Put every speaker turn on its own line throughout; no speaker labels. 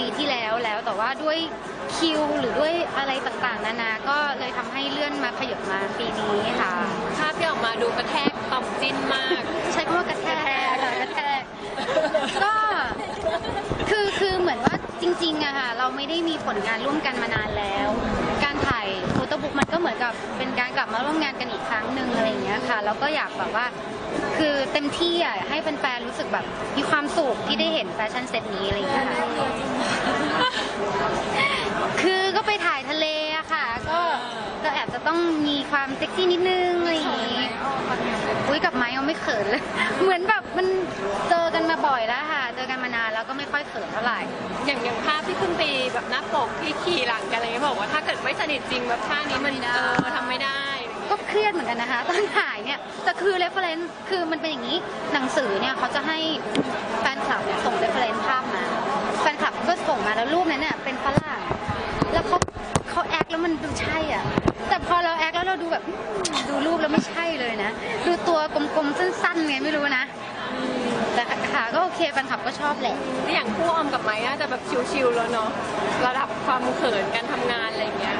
ปีที่แล้วแล้วแต่ว่าด้วยคิวหรือด้วยอะไรต่างๆ นานา ก็เลยทำให้เลื่อนมาขยับมาปีนี้ค่ะ
ภาพที่ออกมาดูกระแทกต่อมจิ้นมาก
ใช้คำว่ากระแทกค่ะกระแทกก็คือคือเหมือนว่าจริงๆอะค่ะเราไม่ได้มีผลงานร่วมกันมานานแล้ว การถ่ายโฟโต้บุ๊กมันก็เหมือนกับเป็นการกลับมาร่วมงานกันอีกครั้งหนึ่งอะไรอย่างเงี้ยค่ะแล้วก็อยากแบบว่า คือเต็มที่อะให้แฟนๆรู้สึกแบบมีความสุขที่ได้เห็นแฟชั่นเซตนี้อะไรอย่างเงี้ยค่ะคือก็ไปถ่ายทะเลอะค่ะ ก็ก็แอบจะต้องมีความเซ็กซี่นิดนึงอะไรอย่างงี้อุ้ยกับไม้ยังไม่เขินเลย เหมือนแบบมันเจอกันมาบ่อยแล้วค่ะ เจอกันมานานแล้วก็ไม่ค่อยเขินเท่าไหร่
อย่างอย่างภาพที่ขึ้นไปแบบหน้าปกที่ขี่หลังกันอะไรเงี้ยบอกว่าถ้าเกิดไม่สนิทจริงแบบท่านี้มันเออทำไม่ได้
ก็เครียดเหมือนกันนะคะ ตอนถ่ายเนี่ยแต่คือ reference คือมันเป็นอย่างนี้หนังสือเนี่ยเขาจะให้แฟนคลับเนี่ยส่ง reference ภาพมา แฟนคลับก็ส่งมาแล้วรูปนั้นเนี่ยเป็นฝรั่งแล้วเขาเขาแอคแล้วมันดูใช่อะแต่พอเราแอคแล้วเราดูแบบดูรูปแล้วไม่ใช่เลยนะ ดูตัวกลมๆสั้นๆไงไม่รู้นะแต่ค่ะก็โอเคแฟนคลับก็ชอบแหละ
อย่างคู่ออมกับไม้น่าจะแบบชิวๆแล้วเนาะระดับความเขินการทำงานอะไรเงี้ย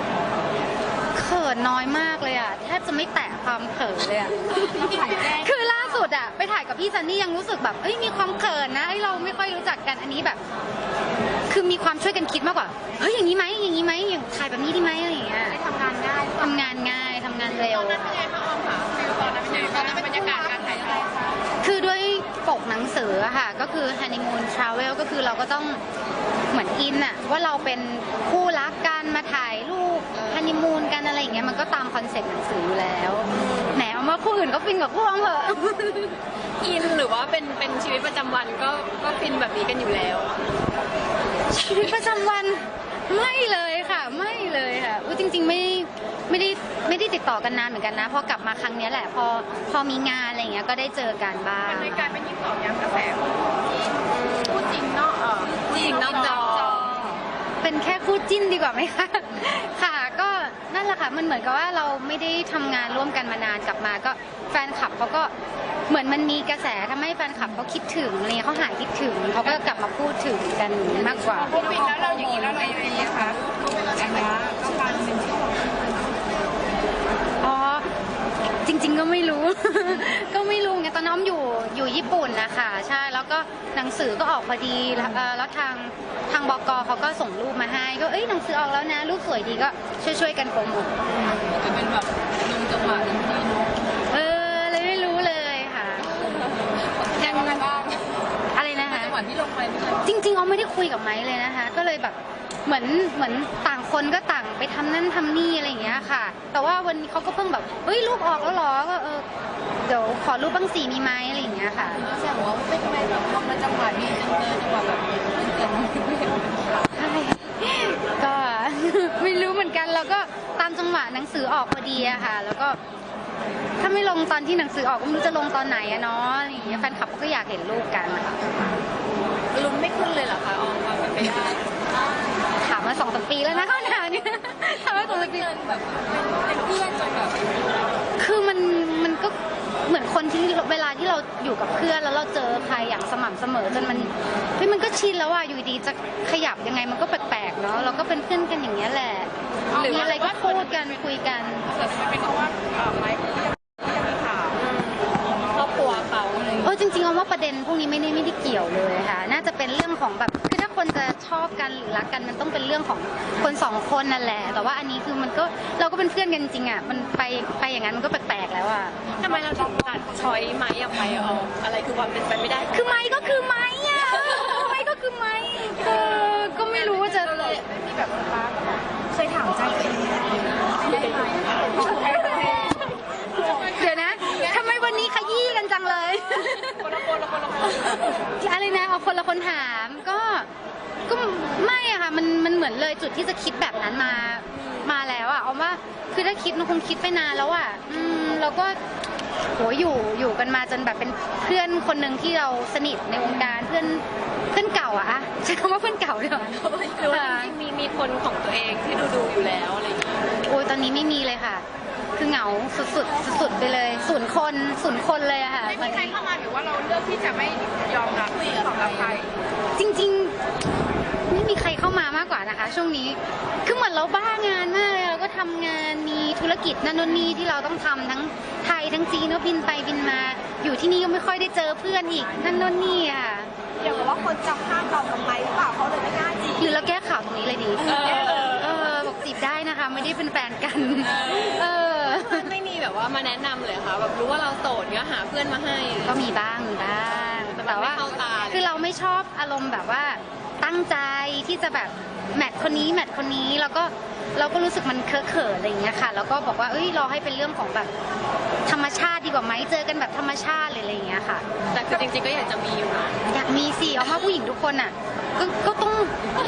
ขินน้อยมากเลยอะแทบจะไม่แตะความเขินเลยอะคือล่าสุดอะไปถ่ายกับพี่ซันนี่ยังรู้สึกแบบเอ้ยมีความเขินนะเอ้ยเราไม่ค่อยรู้จักกันอันนี้แบบ คือมีความช่วยกันคิดมากกว่าเฮ้ยอย่างนี้ไหมอย่างนี้ไหมอย่างถ่ายแบบนี้ดีไหมอะไรอย่างเงี้ย
ทำงานง่าย
ทำงานง่ายทำงานเร็ว
ตอนนั้นเป็นไงคะออมคะฟิลตอนนั้นเป็นไงตอนนั้นบรรยากาศการถ่ายทำ
คือด้วยปกหนังสืออะค่ะก็คือ honeymoon travel ก็คือเราก็ต้องเหมือนอินอะว่าเราเป็นคู่รักกันมาถ่ายรูปฮันนีมูนกัน อะไรอย่างเงี้ยมันก็ตามคอนเซ็ปต์หนังสืออยู่แล้วแหมเอามาคู่อื่นก็ฟินกับคู่ออมเถอะ
อินหรือว่าเป็นเป็นชีวิตประจำวันก็ก็ฟินแบบนี้กันอยู่แล้ว
ชีวิตประจำวันไม่เลยค่ะไม่เลยค่ะอุ๊ยจริง ๆ ไม่ไม่ได้ไม่ได้ติดต่อกันนานเหมือนกันนะพอกลับมาครั้งเนี้ยแหละพอพอมีงานอะไรอย่างเงี้ยก็ได้เจอกันบ้าง
มันเลยกลายเป็นยิ่งตอกย้ำกระแสพูดจริงนอกเออพูดจริงนอกจอ
เป็นแค่คู่จิ้นดีกว่าไหมคะ ค่ะก็นั่น แหละค่ะ มันเหมือนกับว่าเราไม่ได้ทำงานร่วมกันมานานกลับมา ก็แฟนคลับเขาก็เหมือนมันมีกระแสทำให้แฟนคลับเขาคิดถึงอะไรเงี้ยเขาหายคิดถึงเขาก็กลับมาพูดถึงกันมากกว่า
พอปิดแล้วเราอย่างนี้แล้วเรายังไงคะอันนี้ก็ฟังเป็นชื่อ
อ๋อ จริง ๆ ก็ไม่รู้ ก็ไม่รู้ไงตอนน้องอยู่อยู่ญี่ปุ่นนะคะใช่แล้วก็หนังสือก็ออกพอดีแล้วเอ่อแล้วทางทางบกเขาก็ส่งรูปมาให้ ก็เอ้ยหนังสือออกแล้วนะรูปสวยดีก็ช่วยๆกันโปรโมท
จะเป็นแบบลงจังหวะทันทีเนาะ
เออเลยไม่รู้เลยค่ะ
ยังไงบ้าง
อะไรนะคะ
จังหวะที่ลงไปไม่ใช่
จริงๆเอาไม่ได้คุยกับไม้เลยนะคะ ก็เลยแบบ เหมือนเหมือนต่างคนก็ต่างไปทำนั่นทำนี่อะไรอย่างเงี้ยค่ะ แต่ว่าวันนี้เขาก็เพิ่งแบบเฮ้ยรูปออกแล้วเหรอก็เออเดี๋ยวขอรูปบางสีมีไหมอะไรอย่างเงี้ยค่ะ
แสดงว่าไม่ทำไมแบบลงมาจังหวะดีจังเลยจังหวะแบบนี้เกิน
ใช่ก็ไม่รู้เหมือนกันแล้วก็ตามจังหวะหนังสือออกพอดีอะค่ะ แล้วก็ถ้าไม่ลงตอนที่หนังสือออกก็ไม่รู้จะลงตอนไหนอะเนาะอะไรอย่างเงี้ยแฟนคลับก็อยากเห็นรูปกันนะคะ
ลุ้นไม่ขึ้นเลยเหรอคะออมความเป็นไปได้
ถามมาสองสามปี แล้วนะข้าวหนาวเนี่ยถามมาสองสามปี
แบบเป็นเพื่อนจนแบบ
คือมันมันก็เหมือนคนที่เวลาที่เราอยู่กับเพื่อนแล้วเราเจอใครอย่างสม่ำเสมอจนมันเฮ้ยมันก็ชินแล้วอะอยู่ดีจะขยับยังไงมันก็แปลกๆเนาะเราก็เป็นเพื่อนกันอย่างเงี้ยแหละหรืออะไรก็พูดกันคุยกัน
เกิดมันเป็นเพราะว่าไม้เขายังยังมีข่าวครอบครัวเขาอะไร
เออจริงๆเอาว่าประเด็นพวกนี้ไม่ได้ไม่ได้เกี่ยวเลยค่ะ น่าจะเป็นเรื่องของแบบคือถ้าคนจะ ชอบกันหรือรักกันมันต้องเป็นเรื่องของคนสองคนนั่นแหละ แต่ว่าอันนี้คือมันก็เราก็เป็นเพื่อนกันจริงๆอะมันไปไปอย่างนั้นมันก็แปลกๆแล้วอะ
ทำไมเราถึงตัดช้อยไม้ออกไปออกอะไรคือความเป็นไปไม่ได้
คือไม้ก็คือไม้อะไม้ก็คือไม้เออก็ไม่รู้ว่าจะ
ไม่มีแบบรักเคยถามใจตัวเองได้ไหม
เดี๋ยวนะทำไมวันนี้ขยี้กันจังเลย
คนละคนละคนละคน
อะไรนะเอาคนละคนถามก็ก็ไม่อะค่ะมันมันเหมื อนเลยจุดที่จะคิดแบบนั้นมามาแล้วอะเอาว่าคือถ้าคิดมันคงคิดไปนานแล้วอะอืมเราก็โหอยู่อยู่กันมาจนแบบเป็นเพื่อนคนหนึ่งที่เราสนิทในวงการเพื่อนเพื่อนเก่าอะอะใช้คำว่าเพื่อนเก่าเลยเหรอ
หรือว่าจริงๆมีมีคนของตัวเองที่ดูดูอยู่แล้วอะไรอย่างเงี้ย
โอ้ยตอนนี้ไม่มีเลยค่ะ คือเหงาสุดๆสุดๆไปเลยศูนย์คนศูนย์คนเลยอะค่ะ
ไม่มีใครเข้ามาหรือว่าเราเลือกที่จะไม่ยอมรับตอบรับใคร
จริง ๆ ไม่มีใครเข้ามามากกว่านะคะ ช่วงนี้คือเหมือนเราบ้างานมากเลยเราก็ทำงานมีธุรกิจนั่นนู่นนี่ที่เราต้องทำทั้งไทยทั้งจีนก็บินไปบินมา อยู่ที่นี่ก็ไม่ค่อยได้เจอเพื่อนอีกนั่นนู่นนี่อะค่ะ
เดี๋ยวว่าคนจำภาพเราทำไมหรือเปล่าเขาเลยไม่กล้าจีบ
หรือเราแก้ข่าวตรงนี้เลยดี
เออ
เออบอกจีบได้นะคะ ไม่ได้เป็นแฟนกัน เออ
เพื่อน ไม่มีแบบว่ามาแนะนำเลยค่ะแบบรู้ว่าเราโสดก็หาเพื่อนมาให้
ก็มีบ้างมีบ้างแต่ว่า
ไม่เข้าตาเลย
คือเราไม่ชอบอารมณ์แบบว่าตั้งใจที่จะแบบแมทคนนี้แมทคนนี้แล้วก็เราก็รู้สึกมันเคอะเขินอะไรอย่างเงี้ยค่ะแล้วก็บอกว่าเอ้ยรอให้เป็นเรื่องของแบบธรรมชาติดีกว่าไหมเจอกันแบบธรรมชาติเลยอะไรอย่างเงี้ยค่ะ
แต่คือจริงๆก็อยากจะมีอยู่นะ
อยากมีสิเอามาผู้หญิงทุกคนอะก็ก็ต้อง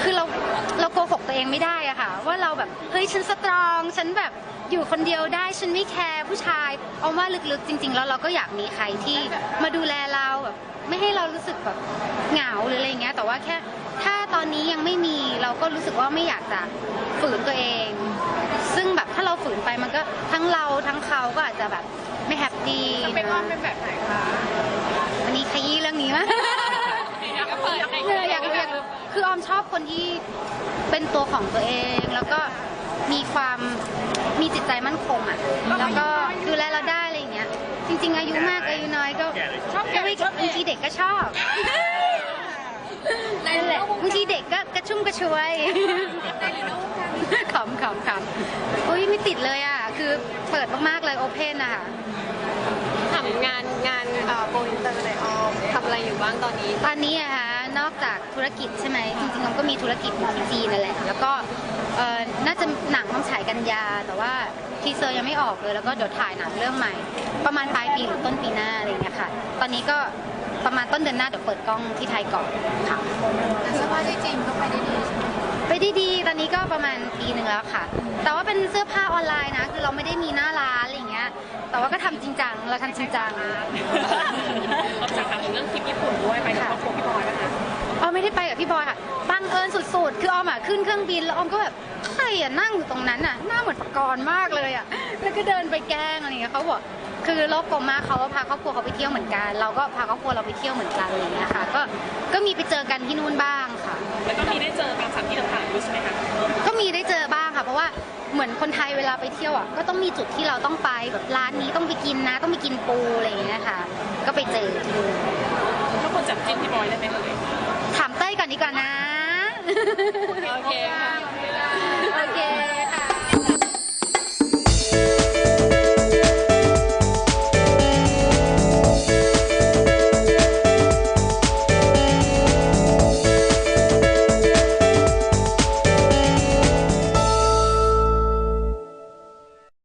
คือเราเราโกหกตัวเองไม่ได้อะค่ะ ว่าเรา แบบเฮ้ยฉันสตรอง ฉันแบบอยู่คนเดียวได้ฉันไม่แคร์ผู้ชาย เอาว่าลึกๆ จริง ๆ แล้วเราก็อยากมีใครที่มาดูแลเราแบบไม่ให้เรารู้สึกแบบเหงาหรืออะไรอย่างเงี้ยแต่ว่าแค่ถ้าตอนนี้ยังไม่มีเราก็รู้สึกว่าไม่อยากจะฝืนตัวเอง ซึ่งแบบถ้าเราฝืนไปมันก็ทั้งเราทั้งเขาก็อาจจะแบบไม่แฮปปี้
เป็นอ้อม
นะ
เป็นแบบไหนคะ
วันนี้ขยี้เรื่องนี้มั้ย
ก็เปิดให้
เอออยากรู้อยากรู้ คือออมชอบคนที่เป็นตัวของตัวเอง แล้วก็มีความมีจิตใจมั่นคงอะแล้วก็ดูแลเราได้อะไรอย่างเงี้ย จริง ๆ อายุมากอายุน้อยก็ชอบก็ไม่บางทีเด็กก็ชอบนั่นแหละบางทีเด็กก็กระชุ่มกระชวยขำขำขำอุ้ยไม่ติดเลยอะ คือเปิดมากๆเลยโอเพนอะค่ะ
ทำงานงานเอ่อโกอินเตอร์ในออมทำอะไรอยู่บ้างตอนนี้
ตอนนี้อะคะ นอกจากธุรกิจใช่ไหมจริงๆมันก็มีธุรกิจอยู่ที่จีนนั่นแหละแล้วก็เอ่อน่าจะหนังต้องฉายกันยา แต่ว่าทีเซอร์ยังไม่ออกเลยแล้วก็เดี๋ยวถ่ายหนังเรื่องใหม่ ประมาณปลายปีหรือต้นปีหน้าอะไรอย่างเงี้ยค่ะ ตอนนี้ก็ประมาณต้นเดือนหน้าเดี๋ยวเปิดกล้องที่ไทยก่อนค่ะ
เสื้อผ้าที่จีนก็ไปได้ดีใช่ไหม
ไปได้ดีตอนนี้ก็ประมาณปีหนึ่งแล้วค่ะ แต่ว่าเป็นเสื้อผ้าออนไลน์นะ คือเราไม่ได้มีหน้าร้าน แต่ว่าก็ทำจริงจังเราทำจริงจัง
เราจากทำเรื่องคลิปญี่ปุ่นด้วยไปกับครอบครัวพี่บอยนะคะ
ออมไม่ได้ไปกับพี่บอยค่ะ บังเอิญสุดๆ คือออมอะขึ้นเครื่องบินแล้วออมก็แบบใครอะนั่งอยู่ตรงนั้นอะหน้าเหมือนปากกรณ์มากเลยอะ แล้วก็เดินไปแกล้งอะไรอย่างเงี้ยเขาบอกคือโลกกลมมากเขาก็พาครอบครัวเขาไปเที่ยวเหมือนกัน เราก็พาครอบครัวเราไปเที่ยวเหมือนกันอะไรอย่างเงี้ยค่ะ ก็ก็มีไปเจอกันที่นู่นบ้างค่ะ
แล้วก็มีได้เจอตามสถานที่ต่างๆด้วยใช่ไหมคะ
ก็มีได้เจอบ้างค่ะ เพราะว่า เหมือนคนไทยเวลาไปเที่ยวอะก็ต้องมีจุดที่เราต้องไปแบบร้านนี้ต้องไปกินนะ ต้องไปกินปูอะไรอย่างเงี้ยค่ะ ก็ไปเจอที่นู่น
ถ้าคนจับจิ้นพี่บอยได้ไหมเลย
ถามเต้ยก่อนดีกว่านะ
โอเคค่ะ
โอเค